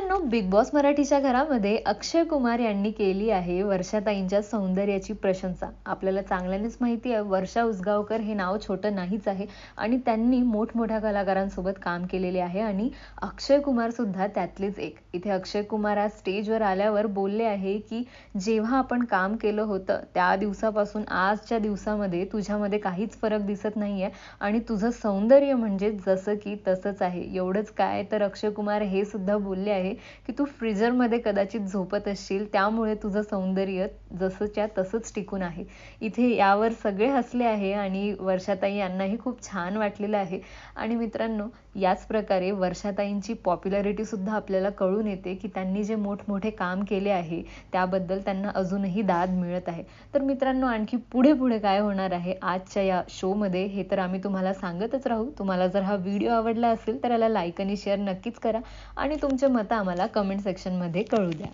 मित्रांनो big boss मराठीच्या घरामध्ये अक्षय कुमार यांनी केली आहे वर्षाताईंच्या सौंदर्याची प्रशंसा. आपल्याला चांगल्यानेच माहिती आहे वर्षा उसगावकर हे नाव छोटं नाहीच आहे आणि त्यांनी मोठमोठ्या कलाकारांसोबत काम केलेले आहे आणि अक्षय कुमार सुद्धा त्यातलेच एक. इथे अक्षय कुमार आज स्टेजवर आल्यावर बोलले आहे की जेव्हा आपण काम केलं होतं त्या दिवसापासून आजच्या दिवसामध्ये तुझ्यामध्ये काहीच फरक दिसत नाहीये आणि तुझं सौंदर्य म्हणजे जसं की तसंच आहे. एवढंच काय? तर अक्षय कुमार हे सुद्धा बोलले आहे की तू फ्रीजरमध्ये कदाचित झोपत असशील त्यामुळे तुझं सौंदर्य जसंच्या तसंच टिकून आहे. इथे यावर सगळे हसले आहे आणि वर्षाताई यांनाही खूप छान वाटलेलं आहे. आणि मित्रांनो याच प्रकारे वर्षाताईंची पॉप्युलॅरिटीसुद्धा आपल्याला कळून येते की त्यांनी जे मोठमोठे काम केले आहे त्याबद्दल त्यांना अजूनही दाद मिळत आहे. तर मित्रांनो आणखी पुढे पुढे काय होणार आहे आजच्या या शोमध्ये हे तर आम्ही तुम्हाला सांगतच राहू. तुम्हाला जर हा व्हिडिओ आवडला असेल तर याला लाईक आणि शेअर नक्कीच करा. आणि तुमचे मत आम्हाला कमेंट सेक्शनमध्ये कळू द्या.